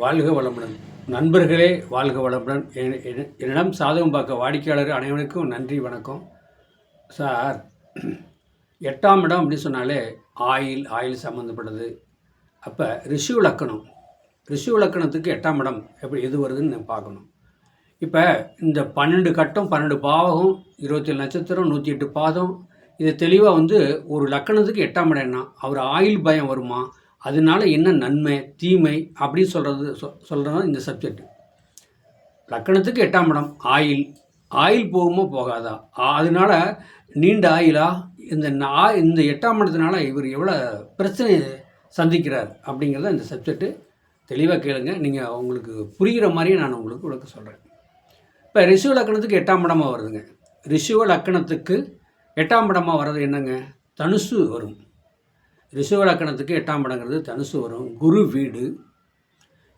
வாழ்க வளமுடன். நண்பர்களே வாழ்க வளமுடன். என்னிடம் சாதகம் பார்க்க வாடிக்கையாளர் அனைவருக்கும் நன்றி வணக்கம். சார் எட்டாம் இடம் அப்படின்னு சொன்னாலே ஆயில் ஆயில் சம்மந்தப்பட்டது அப்போ ரிஷி லக்கணம் ரிஷி லக்கணத்துக்கு எட்டாம் இடம் எப்படி எது வருதுன்னு நான் பார்க்கணும். இப்போ இந்த பன்னெண்டு கட்டம் பன்னெண்டு பாவகம் இருபத்தேழு நட்சத்திரம் நூற்றி எட்டு பாதம் இது தெளிவாக வந்து ஒரு லக்கணத்துக்கு எட்டாம் இடம் என்ன? அவர் ஆயில் பயம் வருமா? அதனால என்ன நன்மை தீமை அப்படின்னு சொல்கிறது சொ சொல்கிறது இந்த சப்ஜெக்ட் லக்கணத்துக்கு எட்டாம் இடம் ஆயில். ஆயில் போகுமோ போகாதா? அதனால் அதனால நீண்ட ஆயிலா? இந்த நா- இந்த எட்டாம் இடத்தினால இவர் எவ்வளோ பிரச்சனை சந்திக்கிறார் அப்படிங்கிறத இந்த சப்ஜெக்ட்டு தெளிவாக கேளுங்க. நீங்கள் உங்களுக்கு புரிகிற மாதிரியே நான் உங்களுக்கு உங்களுக்கு சொல்கிறேன் இப்போ ரிஷுவ லக்கணத்துக்கு எட்டாம் இடமாக வருதுங்க. ரிஷுவ லக்கணத்துக்கு எட்டாம் இடமாக வர்றது என்னங்க? தனுசு வரும். ரிஷுவ லக்கணத்துக்கு எட்டாம் இடங்கிறது தனுசு வரும். குரு வீடு.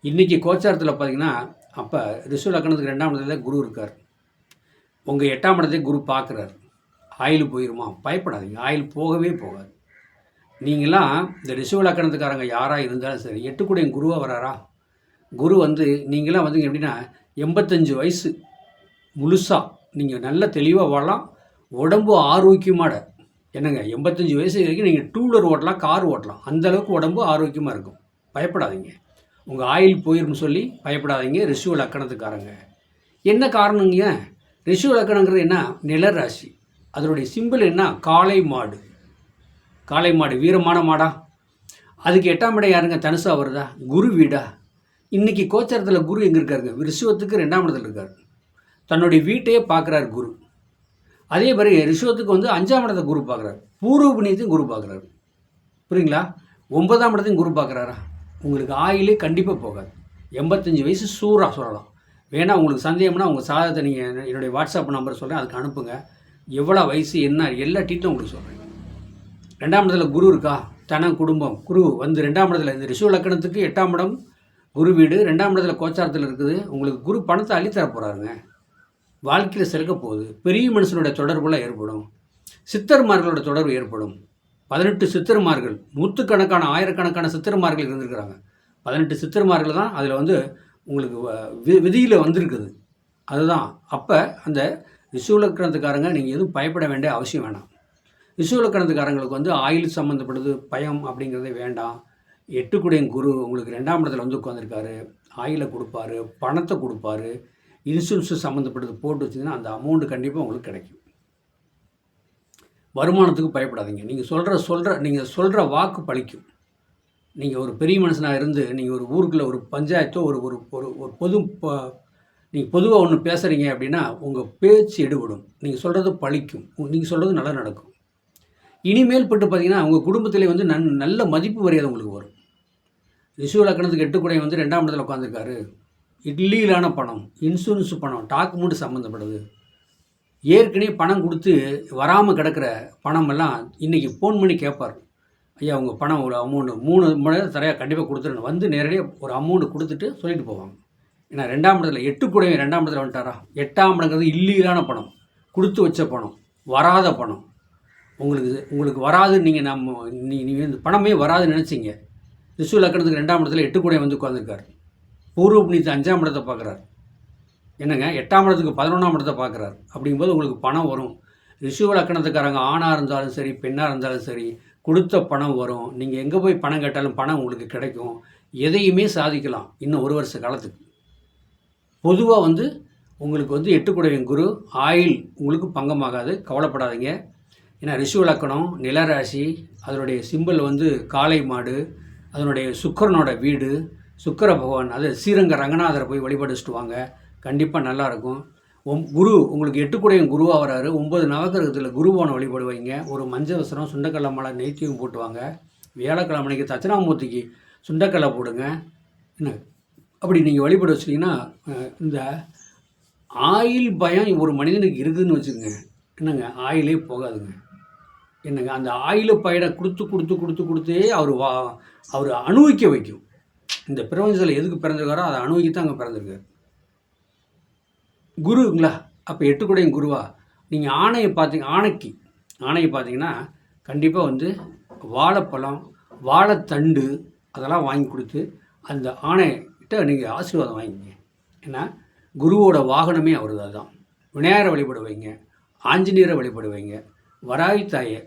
இன்றைக்கி கோச்சாரத்தில் பார்த்தீங்கன்னா அப்போ ரிஷுவ லக்கணத்துக்கு ரெண்டாம் இடத்துல குரு இருக்கார். உங்கள் எட்டாம் இடத்தை குரு பார்க்குறாரு ஆயில் போயிருமா? பயப்படாதீங்க. ஆயில் போகவே போகாது. நீங்களாம் இந்த ரிஷுவ லக்கணத்துக்காரங்க யாராக இருந்தாலும் சரி எட்டுக்குடைய குருவாக வராரா? குரு வந்து நீங்களாம் வந்து எப்படின்னா எண்பத்தஞ்சு வயசு முழுசாக நீங்கள் நல்ல தெளிவாக வாழலாம். உடம்பு ஆரோக்கியமாட என்னங்க எண்பத்தஞ்சு வயசு வரைக்கும் நீங்கள் டூ வீலர் ஓட்டலாம் கார் ஓட்டலாம். அந்தளவுக்கு உடம்பு ஆரோக்கியமாக இருக்கும். பயப்படாதீங்க. உங்கள் ஆயில் போயிரும்னு சொல்லி பயப்படாதீங்க. ரிஷு லக்கணத்துக்காரங்க. என்ன காரணங்க? ரிஷு லக்கணங்கிறது என்ன? நிலராசி அதனுடைய சிம்பிள் என்ன? காளை மாடு. காளை மாடு வீரமான மாடா. அதுக்கு எட்டாம் இடம் யாருங்க? தனுசா வருதா குரு வீடா? இன்றைக்கி கோச்சரத்தில் குரு எங்கே இருக்காருங்க? ரிஷுவத்துக்கு ரெண்டாம் இடத்துல இருக்கார். தன்னுடைய வீட்டையே பார்க்குறார் குரு. அதே மாதிரி ரிஷுவத்துக்கு வந்து அஞ்சாம் இடத்தை குரு பார்க்குறாரு. பூர்வ புண்ணியத்தையும் குரு பார்க்குறாரு. புரியுங்களா? ஒன்பதாம் இடத்தையும் குரு பார்க்குறாரா? உங்களுக்கு ஆயிலே கண்டிப்பாக போகாது. எண்பத்தஞ்சு வயசு சூறா சொல்லலாம். வேணால் உங்களுக்கு சந்தேகம்னா உங்கள் சாதத்தை நீங்கள் என்னுடைய வாட்ஸ்அப் நம்பர் சொல்கிறேன் அதுக்கு அனுப்புங்க. எவ்வளோ வயசு என்ன எல்லா டீட்டும் உங்களுக்கு சொல்கிறேன் ரெண்டாம் இடத்துல குரு இருக்கா? தனம் குடும்பம் குரு வந்து ரெண்டாம் இடத்துல இந்த ரிஷு லக்கணத்துக்கு எட்டாம் இடம் குரு வீடு ரெண்டாம் இடத்துல கோச்சாரத்தில் இருக்குது. உங்களுக்கு குரு பணத்தை அள்ளித்தர போகிறாருங்க வாழ்க்கையில் சிறக்க போகுது. பெரிய மனுஷனுடைய தொடர்புலாம் ஏற்படும். சித்தர்மார்களோட தொடர்பு ஏற்படும். பதினெட்டு சித்தர்மார்கள் நூற்றுக்கணக்கான ஆயிரக்கணக்கான சித்தர்மார்கள் இருந்திருக்கிறாங்க. பதினெட்டு சித்தர்மார்கள் தான் அதில் வந்து உங்களுக்கு வி விதியில் வந்திருக்குது. அதுதான். அப்போ அந்த விசுவலக்கணத்துக்காரங்க நீங்கள் எதுவும் பயப்பட வேண்டிய அவசியம் வேணாம். விசுவலக்கணத்துக்காரங்களுக்கு வந்து ஆயில் சம்மந்தப்பட்டது பயம் அப்படிங்கிறதே வேண்டாம். எட்டுக்குடையன் குரு உங்களுக்கு ரெண்டாம் இடத்துல வந்து உட்காந்துருக்காரு ஆயிலை கொடுப்பாரு பணத்தை கொடுப்பாரு. இன்சூரன்ஸு சம்மந்தப்பட்டது போட்டு வச்சிங்கன்னா அந்த அமௌண்ட்டு கண்டிப்பாக உங்களுக்கு கிடைக்கும். வருமானத்துக்கு பயப்படாதீங்க. நீங்கள் சொல்கிற சொல்கிற நீங்கள் சொல்கிற வாக்கு பலிக்கும் நீங்கள் ஒரு பெரிய மனுஷனாக இருந்து நீங்கள் ஒரு ஊருக்குள்ளே ஒரு பஞ்சாயத்தோ ஒரு ஒரு ஒரு ஒரு பொது நீங்கள் பொதுவாக ஒன்று பேசுகிறீங்க அப்படின்னா உங்கள் பேச்சு எடுபடும். நீங்கள் சொல்கிறது பழிக்கும். நீங்கள் சொல்கிறது நல்லா நடக்கும். இனிமேல் பட்டு பார்த்தீங்கன்னா உங்கள் குடும்பத்திலே வந்து நன் நல்ல மதிப்பு மரியாதை உங்களுக்கு வரும். ரிஷு லக்கணத்துக்கு எட்டுக்குடைய வந்து ரெண்டாம் இடத்துல உட்காந்துருக்காரு இட்லியிலான பணம் இன்சூரன்ஸ் பணம் டாக்குமெண்ட் சம்மந்தப்படுது ஏற்கனவே பணம் கொடுத்து வராமல் கிடக்கிற பணமெல்லாம் இன்றைக்கி ஃபோன் பண்ணி கேட்பார் ஐயா உங்கள் பணம் ஒரு அமௌண்ட்டு மூணு முறை தரையாக கண்டிப்பாக கொடுத்துருன்னு. வந்து நேரடியாக ஒரு அமௌண்ட்டு கொடுத்துட்டு சொல்லிட்டு போவாங்க. ஏன்னா ரெண்டாம் இடத்துல எட்டு கூடவே ரெண்டாம் இடத்துல வந்துட்டாரா? எட்டாம் இடங்கிறது இல்லீகலான பணம். கொடுத்து வச்ச பணம் வராத பணம். உங்களுக்கு உங்களுக்கு வராது நீங்கள் நம்ம நீ நீங்கள் இந்த பணமே வராதுன்னு நினச்சிங்க. ரிசு லக்கணத்துக்கு ரெண்டாம் இடத்துல எட்டு கூடவே வந்து உட்காந்துருக்காரு பூர்வ புண்ணியத்தை அஞ்சாம் இடத்தை பார்க்குறாரு. என்னங்க? எட்டாம் இடத்துக்கு பதினொன்றாம் இடத்தை பார்க்குறாரு. அப்படிங்கும்போது உங்களுக்கு பணம் வரும். ரிஷுவ லக்கணத்துக்காரங்க ஆணாக இருந்தாலும் சரி பெண்ணாக இருந்தாலும் சரி கொடுத்த பணம் வரும். நீங்கள் எங்கே போய் பணம் கேட்டாலும் பணம் உங்களுக்கு கிடைக்கும். எதையுமே சாதிக்கலாம் இன்னும் ஒரு வருஷ காலத்துக்கு. பொதுவாக வந்து உங்களுக்கு வந்து எட்டுக்குடையின் குரு ஆயில் உங்களுக்கு பங்கமாகாது. கவலைப்படாதீங்க. ஏன்னா ரிஷு லக்கணம் நிலராசி அதனுடைய சிம்பிள் வந்து காளை மாடு அதனுடைய சுக்கரனோட வீடு சுக்கர பகவான் அது ஸ்ரீரங்க ரங்கநாதரை போய் வழிபடிச்சுட்டு வாங்க கண்டிப்பாக நல்லாயிருக்கும். ஒம் குரு உங்களுக்கு எட்டுக்குடையன் குருவாக வராரு. ஒம்பது நவகிரகத்தில் குருவான வழிபடு வைங்க ஒரு மஞ்சள் வசனம் சுண்டக்கடலை மலை நெய்த்தியும் போட்டுவாங்க. வியாழக்கிழமைக்கு வியாழக்கிழமை அன்னைக்கு தட்சிணாமூர்த்திக்கு சுண்டக்கடலை போடுங்க. என்ன? அப்படி நீங்கள் வழிபட வச்சிட்டிங்கன்னா இந்த ஆயில் பயம் ஒரு மனிதனுக்கு இருக்குதுன்னு வச்சுக்கோங்க. என்னங்க? ஆயிலே போகாதுங்க. என்னங்க? அந்த ஆயில பயனை கொடுத்து கொடுத்து கொடுத்து கொடுத்தே அவர் வா அவர் அனுபவிக்க வைக்கும். இந்த பிரபஞ்சத்தில் எதுக்கு பிறந்திருக்காரோ அதை அனுபவிக்க அங்கே பிறந்திருக்காரு குருங்களா அப்போ எட்டு கூடையும் குருவா? நீங்கள் ஆணையை பார்த்தீங்க ஆணைக்கு ஆணையை பார்த்தீங்கன்னா கண்டிப்பாக வந்து வாழைப்பழம் வாழைத்தண்டு அதெல்லாம் வாங்கி கொடுத்து அந்த ஆணை நீங்கள் ஆசீர்வாதம் வாங்கிங்க. ஏன்னா குருவோட வாகனமே அவர் தான் விநாயகரை வழிபடுவீங்க ஆஞ்சநேயரை வழிபடுவீங்க தாயை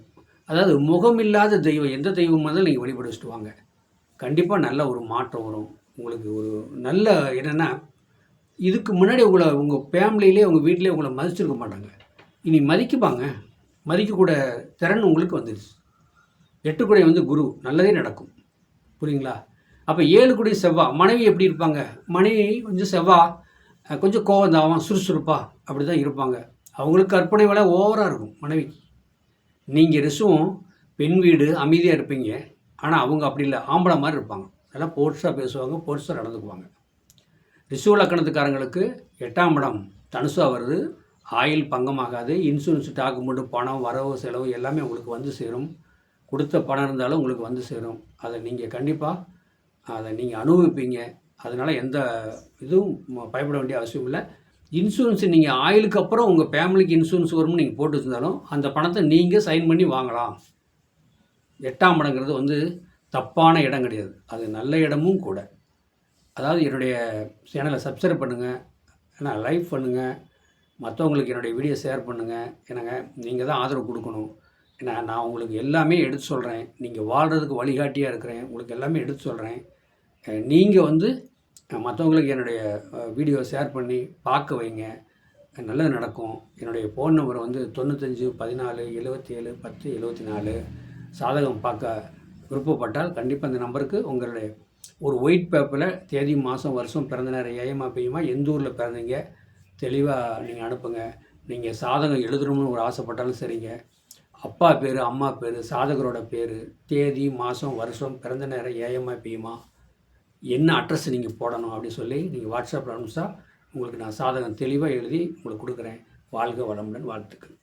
அதாவது முகமில்லாத தெய்வம் எந்த தெய்வமாக இருந்தாலும் நீங்கள் வழிபட வச்சுட்டு வாங்க. கண்டிப்பாக நல்ல ஒரு மாற்றம் வரும். உங்களுக்கு ஒரு நல்ல என்னென்னா இதுக்கு முன்னாடி உங்களை உங்கள் ஃபேமிலியிலே உங்கள் வீட்டிலே உங்களை மதிச்சிருக்க மாட்டாங்க. இனி மதிக்குப்பாங்க மதிக்கக்கூட திறன் உங்களுக்கு வந்துடுச்சு எட்டுக்குடை வந்து குரு நல்லதே நடக்கும். புரியுங்களா? அப்போ ஏழு குடி செவ்வா மனைவி எப்படி இருப்பாங்க? மனைவி கொஞ்சம் செவ்வா கொஞ்சம் கோவம் தாவம் சுறுசுறுப்பா அப்படி தான் இருப்பாங்க. அவங்களுக்கு கற்பனை விலை ஓவராக இருக்கும் மனைவிக்கு. நீங்கள் ரிசுவும் பெண் வீடு அமைதியாக இருப்பீங்க. ஆனால் அவங்க அப்படி இல்லை. ஆம்பளை மாதிரி இருப்பாங்க. நல்லா போர்ஸாக பேசுவாங்க போர்ஸாக நடந்துக்குவாங்க. ரிசுவ லக்கணத்துக்காரங்களுக்கு எட்டாம் இடம் தனுசாக வருது ஆயில் பங்கமாகாது. இன்சூரன்ஸ் டாக்குமெண்ட்டு பணம் வரவு செலவு எல்லாமே உங்களுக்கு வந்து சேரும். கொடுத்த பணம் இருந்தாலும் உங்களுக்கு வந்து சேரும். அதை நீங்கள் கண்டிப்பாக அதை நீங்கள் அனுபவிப்பீங்க. அதனால் எந்த இதுவும் பயப்பட வேண்டிய அவசியம் இல்லை. இன்சூரன்ஸ் நீங்கள் ஆயிலுக்கு அப்புறம் உங்கள் ஃபேமிலிக்கு இன்சூரன்ஸ் வரும்னு நீங்கள் போட்டு வச்சிருந்தாலும் அந்த பணத்தை நீங்கள் சைன் பண்ணி வாங்கலாம். எட்டாம் இடங்கிறது வந்து தப்பான இடம் கிடையாது. அது நல்ல இடமும் கூட. அதாவது என்னுடைய சேனலை சப்ஸ்கிரைப் பண்ணுங்கள் ஏன்னா லைக் பண்ணுங்கள் மற்றவங்களுக்கு என்னுடைய வீடியோ ஷேர் பண்ணுங்கள் என்னங்க நீங்கள் தான் ஆதரவு கொடுக்கணும். ஏன்னா நான் உங்களுக்கு எல்லாமே எடுத்து சொல்கிறேன் நீங்கள் வாழ்கிறதுக்கு வழிகாட்டியாக இருக்கிறேன். உங்களுக்கு எல்லாமே எடுத்து சொல்கிறேன் நீங்கள் வந்து மற்றவங்களுக்கு என்னுடைய வீடியோ ஷேர் பண்ணி பார்க்க வைங்க. நல்லது நடக்கும். என்னுடைய ஃபோன் நம்பர் வந்து தொண்ணூத்தஞ்சு பதினாலு எழுபத்தி ஏழு பத்து எழுபத்தி நாலு சாதகம் பார்க்க விருப்பப்பட்டால் கண்டிப்பாக இந்த நம்பருக்கு உங்களுடைய ஒரு ஒயிட் பேப்பரில் தேதி மாதம் வருஷம் பிறந்த நேரம் ஏயமா பெய்யுமா எந்த ஊரில் பிறந்தீங்க தெளிவாக நீங்கள் அனுப்புங்க. நீங்கள் சாதகம் எழுதணும்னு ஒரு ஆசைப்பட்டாலும் சரிங்க. அப்பா பேர் அம்மா பேர் சாதகரோட பேர் தேதி மாதம் வருஷம் பிறந்த நேரம் ஏயமா பெய்யுமா என்ன அட்ரஸ் நீங்கள் போடணும் அப்படின்னு சொல்லி நீங்கள் வாட்ஸ்அப்பில் அனுப்பிச்சா உங்களுக்கு நான் சாதகம் தெளிவாக எழுதி உங்களுக்கு கொடுக்குறேன். வாழ்க வளமுடன் வாழ்த்துக்கள்.